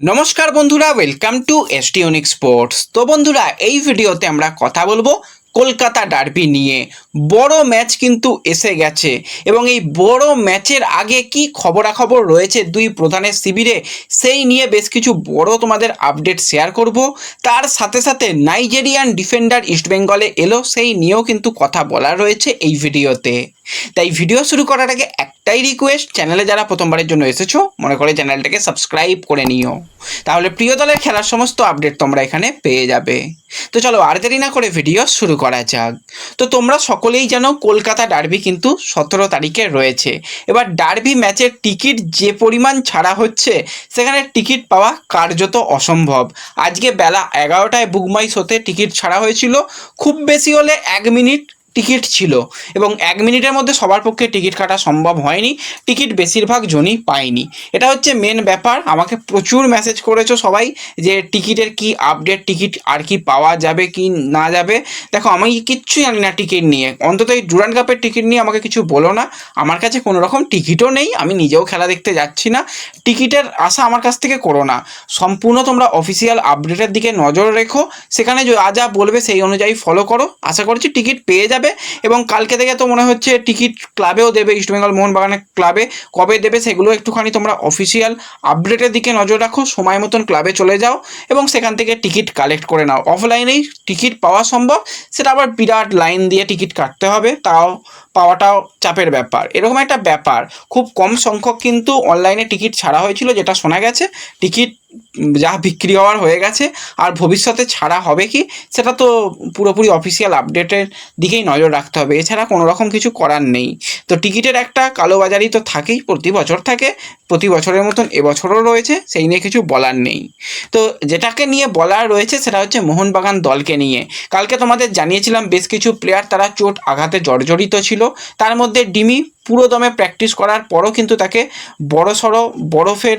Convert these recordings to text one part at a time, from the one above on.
নমস্কার বন্ধুরা welcome two এসটিউনিক sports তো বন্ধুরা, এই ভিডিওতে আমরা কথা বলব কলকাতা ডার্বি নিয়ে। বড় ম্যাচ কিন্তু এসে গেছে এবং এই বড় ম্যাচের আগে কি খবরাখবর রয়েছে দুই প্রধানের শিবিরে, সেই নিয়ে বেশ কিছু বড় তোমাদের আপডেট শেয়ার করব। তার সাথে সাথে নাইজেরিয়ান ডিফেন্ডার ইস্টবেঙ্গলে এলো, সেই নিয়েও কিন্তু কথা বলা রয়েছে এই ভিডিওতে। তাই ভিডিও শুরু করার আগে একটাই রিকোয়েস্ট চ্যানেলে যারা প্রথমবারের জন্য এসেছ, মনে করে চ্যানেলটাকে সাবস্ক্রাইব করে নিও। তাহলে প্রিয় দলের খেলার সমস্ত আপডেট তোমরা এখানে পেয়ে যাবে। তো চলো আর দেরি না করে ভিডিও শুরু করা যাক। তো তোমরা সকলেই জানো কলকাতা ডার্বি কিন্তু সতেরো তারিখে রয়েছে। এবার ডার্বি ম্যাচের টিকিট যে পরিমাণ ছাড়া হচ্ছে, সেখানে টিকিট পাওয়া কার্যত অসম্ভব। আজকে বেলা এগারোটায় বুকমাই শোতে টিকিট ছাড়া হয়েছিল। খুব বেশি হলে এক মিনিট টিকিট ছিল এবং এক মিনিটের মধ্যে সবার পক্ষে টিকিট কাটা সম্ভব হয়নি। টিকিট বেশিরভাগ জনই পায়নি। এটা হচ্ছে মেন ব্যাপার। আমাকে প্রচুর মেসেজ করেছ সবাই যে টিকিটের কি আপডেট টিকিট আর কি পাওয়া যাবে, কি না যাবে। দেখো, আমি কিচ্ছু জানি না টিকিট নিয়ে। অন্তত এই ডুরান কাপের টিকিট নিয়ে আমাকে কিছু বলো না। আমার কাছে কোনো রকম টিকিটও নেই। আমি নিজেও খেলা দেখতে যাচ্ছি না। টিকিটের আশা আমার কাছ থেকে করো না। সম্পূর্ণ তোমরা অফিসিয়াল আপডেটের দিকে নজর রেখো। সেখানে যা যা বলবে সেই অনুযায়ী ফলো করো। আশা করছি টিকিট পেয়ে যাবে। এবং কালকে থেকে তো মনে হচ্ছে টিকিট ক্লাবেও দেবে ইস্টবেঙ্গল মোহনবাগানের ক্লাবে। কবে দেবে সেগুলো একটুখানি তোমরা অফিসিয়াল আপডেটের দিকে নজর রাখো, সময় মতন ক্লাবে চলে যাও এবং সেখান থেকে টিকিট কালেক্ট করে নাও। অফলাইনেই টিকিট পাওয়া সম্ভব, সেটা আবার বিরাট লাইন দিয়ে টিকিট কাটতে হবে, তাও পাওয়াটাও চাপের ব্যাপার। এরকম একটা ব্যাপার। খুব কম সংখ্যক কিন্তু অনলাইনে টিকিট ছাড়া হয়েছিল, যেটা শোনা গেছে। টিকিট যা বিক্রি হওয়ার হয়ে গেছে। আর ভবিষ্যতে ছাড়া হবে কি, সেটা তো পুরোপুরি অফিসিয়াল আপডেটের দিকেই নজর রাখতে হবে। এছাড়া কোনো রকম কিছু করার নেই। তো টিকিটের একটা কালোবাজারি তো থাকেই, প্রতি বছর থাকে। প্রতি বছরের মতন এবছরও রয়েছে, সেই নিয়ে কিছু বলার নেই। তো যেটাকে নিয়ে বলার রয়েছে, সেটা হচ্ছে মোহনবাগান দলকে নিয়ে। কালকে তোমাদের জানিয়েছিলাম, বেশ কিছু প্লেয়ার তারা চোট আঘাতে জর্জরিত ছিল। তার মধ্যে ডিমি পুরো দমে প্র্যাকটিস করার পরও কিন্তু তাকে বড় সড়ো বরফের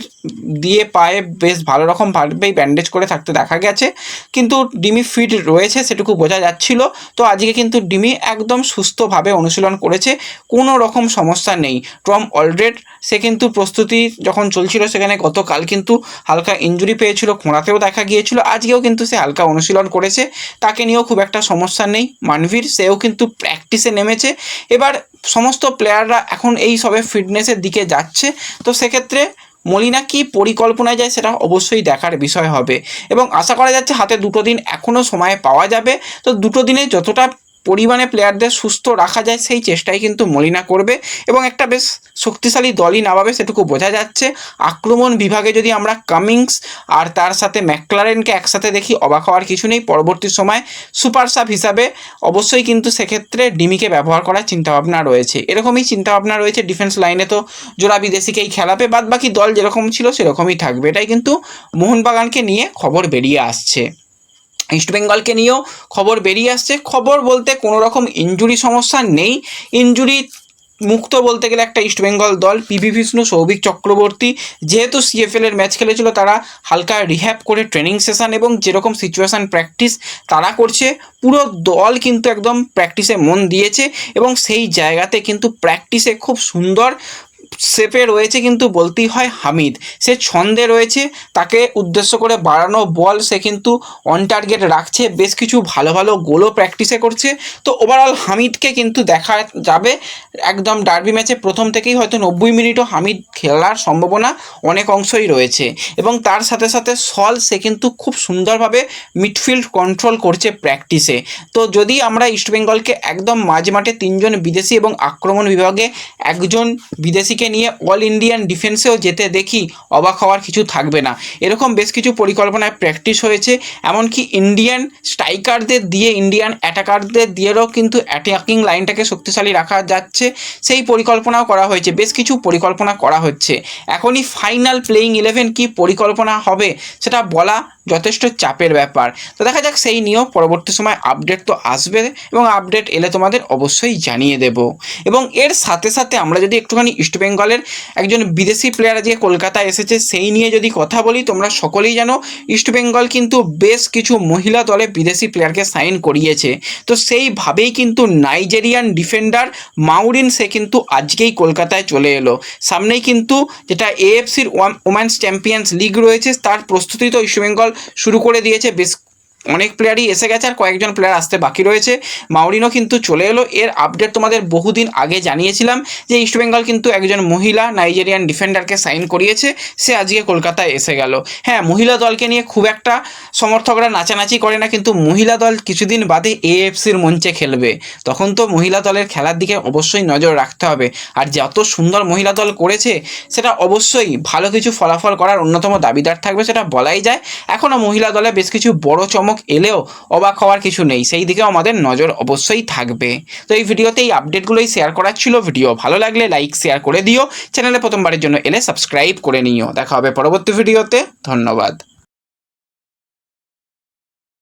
দিয়ে পায়ে বেশ ভালো রকমভাবেই ব্যান্ডেজ করে থাকতে দেখা গেছে। কিন্তু ডিমি ফিট রয়েছে সেটুকু বোঝা যাচ্ছিল। তো আজকে কিন্তু ডিমি একদম সুস্থভাবে অনুশীলন করেছে, কোনো রকম সমস্যা নেই। ট্রম অলরেড সে কিন্তু প্রস্তুতি যখন চলছিল সেখানে গতকাল কিন্তু হালকা ইঞ্জুরি পেয়েছিল খোঁড়াতেও দেখা গিয়েছিল। আজকেও কিন্তু সে হালকা অনুশীলন করেছে। তাকে নিয়েও খুব একটা সমস্যা নেই। মানভীর, সেও কিন্তু প্র্যাকটিসে নেমেছে। এবার সমস্ত প্লেয়াররা এখন এই সবে ফিটনেসের দিকে যাচ্ছে। তো সেক্ষেত্রে মলিনা কি পরিকল্পনায় যায় সেটা অবশ্যই দেখার বিষয় হবে। এবং আশা করা যাচ্ছে হাতে দুটো দিন এখনও সময় পাওয়া যাবে। তো দুটো দিনে যতটা পরিমাণে প্লেয়ারদের সুস্থ রাখা যায় সেই চেষ্টাই কিন্তু মলিনা করবে এবং একটা বেশ শক্তিশালী দলই নামাবে সেটুকু বোঝা যাচ্ছে। আক্রমণ বিভাগে যদি আমরা কামিংস আর তার সাথে ম্যাকলারেনকে একসাথে দেখি, অবাক হওয়ার কিছু নেই। পরবর্তী সময় সুপার সাব হিসাবে অবশ্যই কিন্তু সেক্ষেত্রে ডিমিকে ব্যবহার করার চিন্তাভাবনা রয়েছে। এরকমই চিন্তাভাবনা রয়েছে ডিফেন্স লাইনে তো জোড়া বিদেশিকেই খেলাবে বাদ বাকি দল যেরকম ছিল সেরকমই থাকবে। এটাই কিন্তু মোহনবাগানকে নিয়ে খবর বেরিয়ে আসছে। ইস্টবেঙ্গলকে নিয়েও খবর বেরিয়ে আসছে। খবর বলতে কোনো রকম ইঞ্জুরি সমস্যা নেই। ইঞ্জুরি মুক্ত বলতে গেলে একটা ইস্টবেঙ্গল দল পিভি বিষ্ণু সৌভিক চক্রবর্তী যেহেতু সিএফএল এর ম্যাচ খেলেছিল, তারা হালকা রিহ্যাব করে ট্রেনিং সেশন এবং যেরকম সিচুয়েশান প্র্যাকটিস তারা করছে, পুরো দল কিন্তু একদম প্র্যাকটিসে মন দিয়েছে এবং সেই জায়গাতে কিন্তু প্র্যাকটিসে খুব সুন্দর শেপে রয়েছে কিন্তু বলতেই হয় হামিদ। সে ছন্দে রয়েছে, তাকে উদ্দেশ্য করে বাড়ানো বল সে কিন্তু অন টার্গেট রাখছে, বেশ কিছু ভালো ভালো গোলও প্র্যাকটিসে করছে। তো ওভারঅল হামিদকে কিন্তু দেখা যাবে একদম ডার্বি ম্যাচে প্রথম থেকেই হয়তো নব্বই মিনিটও হামিদ খেলার সম্ভাবনা অনেক অংশই রয়েছে। এবং তার সাথে সাথে সল সে কিন্তু খুব সুন্দরভাবে মিডফিল্ড কন্ট্রোল করছে প্র্যাকটিসে তো যদি আমরা ইস্টবেঙ্গলকে একদম মাঝ মাঠে তিনজন বিদেশি এবং আক্রমণ বিভাগে একজন বিদেশিকে নিয়ে অল ইন্ডিয়ান ডিফেন্সেও যেতে দেখি অবাক হওয়ার কিছু থাকবে না। এরকম বেশ কিছু পরিকল্পনায় প্র্যাকটিস হয়েছে, এমনকি ইন্ডিয়ান স্ট্রাইকারদের দিয়ে ইন্ডিয়ান অ্যাটাকারদের দিয়েও কিন্তু অ্যাটাকিং লাইনটাকে শক্তিশালী রাখা যাচ্ছে। সেই পরিকল্পনাও করা হয়েছে, বেশ কিছু পরিকল্পনা করা হচ্ছে। এখনই ফাইনাল প্লেয়িং ইলেভেন কি পরিকল্পনা হবে, সেটা বলা যথেষ্ট চাপের ব্যাপার। তো দেখা যাক সেই নিয়েও পরবর্তী সময় আপডেট তো আসবে এবং আপডেট এলে তোমাদের অবশ্যই জানিয়ে দেব। এবং এর সাথে সাথে আমরা যদি একটুখানি ইস্টবেঙ্গলের একজন বিদেশি প্লেয়ার যে কলকাতায় এসেছে, সেই নিয়ে যদি কথা বলি, তোমরা সকলেই জানো ইস্টবেঙ্গল কিন্তু বেশ কিছু মহিলা দলে বিদেশি প্লেয়ারকে সাইন করিয়েছে। তো সেইভাবেই কিন্তু নাইজেরিয়ান ডিফেন্ডার মাউরিন সে কিন্তু আজকেই কলকাতায় চলে এলো। সামনেই কিন্তু যেটা এএফসির ওয়ান ওম্যান্স চ্যাম্পিয়ন্স লিগ রয়েছে, তার প্রস্তুতি তো ইস্টবেঙ্গল শুরু করে দিয়েছে বেশ অনেক প্লেয়ারই এসে গেছে আর কয়েকজন প্লেয়ার আসতে বাকি রয়েছে। মাউরিনও কিন্তু চলে এলো। এর আপডেট তোমাদের বহুদিন আগে জানিয়েছিলাম যে ইস্টবেঙ্গল কিন্তু একজন মহিলা নাইজেরিয়ান ডিফেন্ডারকে সাইন করিয়েছে। সে আজকে কলকাতায় এসে গেল। হ্যাঁ মহিলা দলকে নিয়ে খুব একটা সমর্থকরা নাচানাচি করে না, কিন্তু মহিলা দল কিছুদিন বাদে এএফসির মঞ্চে খেলবে। তখন তো মহিলা দলের খেলার দিকে অবশ্যই নজর রাখতে হবে। আর যত সুন্দর মহিলা দল করেছে, সেটা অবশ্যই ভালো কিছু ফলাফল করার অন্যতম দাবিদার থাকবে, সেটা বলাই যায়। এখনও মহিলা দলে বেশ কিছু বড় চমক এলেও অবাক হওয়ার কিছু নেই। সেই দিকেও আমাদের নজর অবশ্যই থাকবে। তো এই ভিডিওতে এই আপডেটগুলোই শেয়ার করার ছিল ভিডিও। ভালো লাগলে লাইক শেয়ার করে দিও। চ্যানেলে প্রথমবারের জন্য এলে সাবস্ক্রাইব করে নিও। দেখা হবে পরবর্তী ভিডিওতে। ধন্যবাদ।